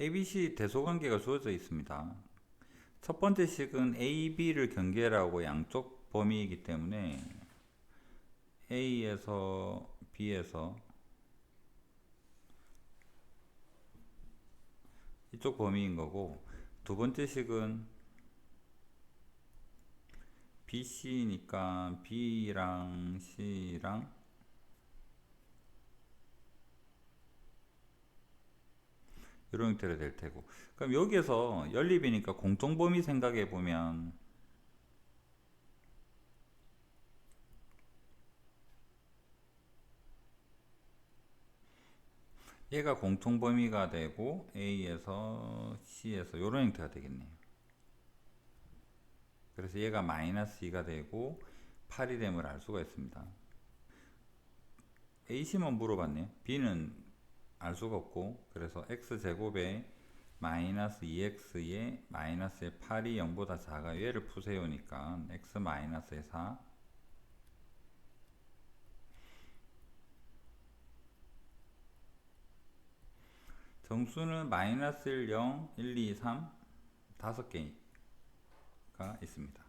ABC 대소관계가 주어져 있습니다. 첫 번째 식은 A, B를 경계라고 양쪽 범위이기 때문에 A에서 B에서 이쪽 범위인 거고 두 번째 식은 BC니까 B랑 C랑 이런 형태로 될 테고 그럼 여기에서 연립이니까 공통범위 생각해 보면 얘가 공통범위가 되고 A에서 C에서 이런 형태가 되겠네요. 그래서 얘가 마이너스 2가 되고 8이 됨을 알 수가 있습니다. AC만 물어봤네요. B는 알 수가 없고 그래서 x제곱에 마이너스 2x에 마이너스의 8이 0보다 작아 얘를 푸세요니까 x 마이너스의 4 정수는 마이너스 1, 0, 1, 2, 3 다섯 개가 있습니다.